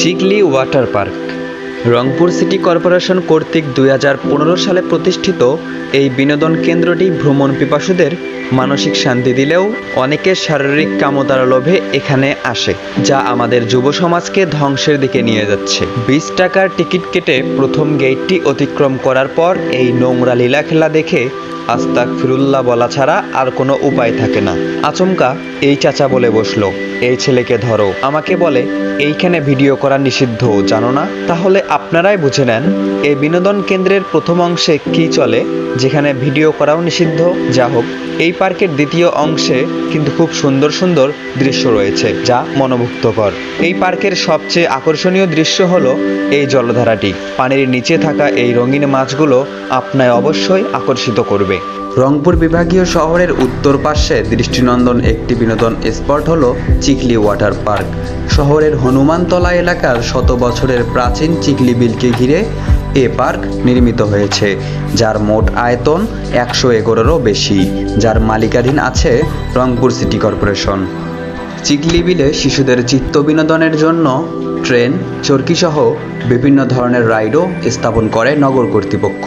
Chikli water park. Rangpur city corporation কর্তৃক দুই হাজার পনেরো সালে প্রতিষ্ঠিত এই বিনোদন কেন্দ্রটি ভ্রমণ পিপাসুদের মানসিক শান্তি দিলেও অনেকের শারীরিক কামতার লোভে এখানে আসে, যা আমাদের যুব সমাজকে ধ্বংসের দিকে নিয়ে যাচ্ছে। বিশ টাকার টিকিট কেটে প্রথম গেটটি অতিক্রম করার পর এই নোংরা লীলা খেলা দেখে আস্তাক ফিরুল্লাহ বলা ছাড়া আর কোনো উপায় থাকে না। আচমকা এই চাচা বলে বসল, এই ছেলেকে ধরো। আমাকে বলে, এইখানে ভিডিও করা নিষিদ্ধ, জানো না? তাহলে আপনারাই বুঝে নেন এই বিনোদন কেন্দ্রের প্রথম অংশে কি চলে? যেখানে ভিডিও করাও নিষিদ্ধ। যা হোক, এই পার্কের দ্বিতীয় অংশে কিন্তু খুব সুন্দর সুন্দর দৃশ্য রয়েছে, যা মনোমুগ্ধকর। এই পার্কের সবচেয়ে আকর্ষণীয় দৃশ্য হল এই জলধারাটি। পানির নিচে থাকা এই রঙিন মাছগুলো আপনায় অবশ্যই আকর্ষিত করবে। রংপুর বিভাগীয় শহরের উত্তর পার্শ্বে দৃষ্টিনন্দন একটি বিনোদন স্পট হলো চিকলি ওয়াটার পার্ক। শহরের হনুমানতলা এলাকার শত বছরের প্রাচীন চিকলি বিলকে ঘিরে এ পার্ক নির্মিত হয়েছে, যার মোট আয়তন একশো একরেরও বেশি, যার মালিকাধীন আছে রংপুর সিটি কর্পোরেশন। চিকলি বিলে শিশুদের চিত্ত বিনোদনের জন্য ট্রেন, চরকিসহ বিভিন্ন ধরনের রাইডও স্থাপন করে নগর কর্তৃপক্ষ।